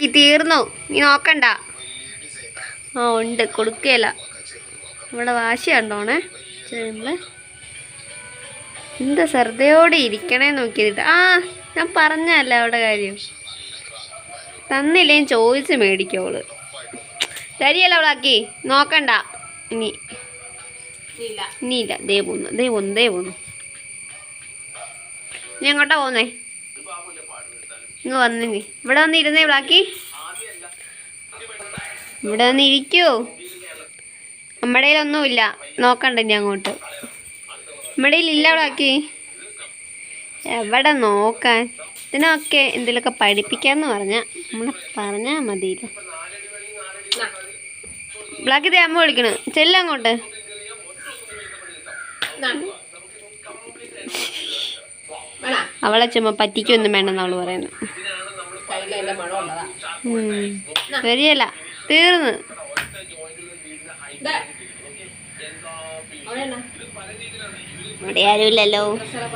ബ്ലാക്കി തീർന്നു. നീ നോക്കണ്ട. ആ ഉണ്ട്. കൊടുക്കുകയില്ല ഇവിടെ വാശി കണ്ടോണേ. എന്താ ശ്രദ്ധയോടെ ഇരിക്കണേ നോക്കിയിട്ട് ആ ഞാൻ പറഞ്ഞല്ല അവിടെ കാര്യം. തന്നില്ലേ ചോദിച്ച് മേടിക്കോൾ തരിയല്ല അവളാക്കി? നോക്കണ്ട. ഇനി. ഇനിയില്ല. ദേ പോന്നു. ദേ പോന്നു. ദേ പോന്നു. എങ്ങോട്ടാ പോന്നേ ഇങ്ങ് വന്നു നീ ഇവിടെ വന്ന് ഇരുന്നേ ബാക്കി ഇവിടെ വന്ന് ഇരിക്കൂ. നമ്മുടെ കയ്യിലൊന്നുമില്ല. നോക്കണ്ട ഇനി അങ്ങോട്ട്. നമ്മുടെ കയ്യിലില്ല ബാക്കി എവിടെ നോക്കാൻ? ഇതിനൊക്കെ എന്തെങ്കിലുമൊക്കെ പഠിപ്പിക്കാന്ന് പറഞ്ഞ നമ്മൾ പറഞ്ഞാൽ മതിയില്ല. ബ്ലാക്ക് ദേ അമ്മ വിളിക്കണു. ചെല്ലങ്ങോട്ട് അങ്ങോട്ട്. അവളെ ചുമ്മാ പറ്റിക്കൊന്നും വേണമെന്ന് അവൾ പറയുന്നത് മണം ഉള്ളതാ ശരിയല്ല. തീർന്ന്? ഇവിടെ ആരുമില്ലല്ലോ.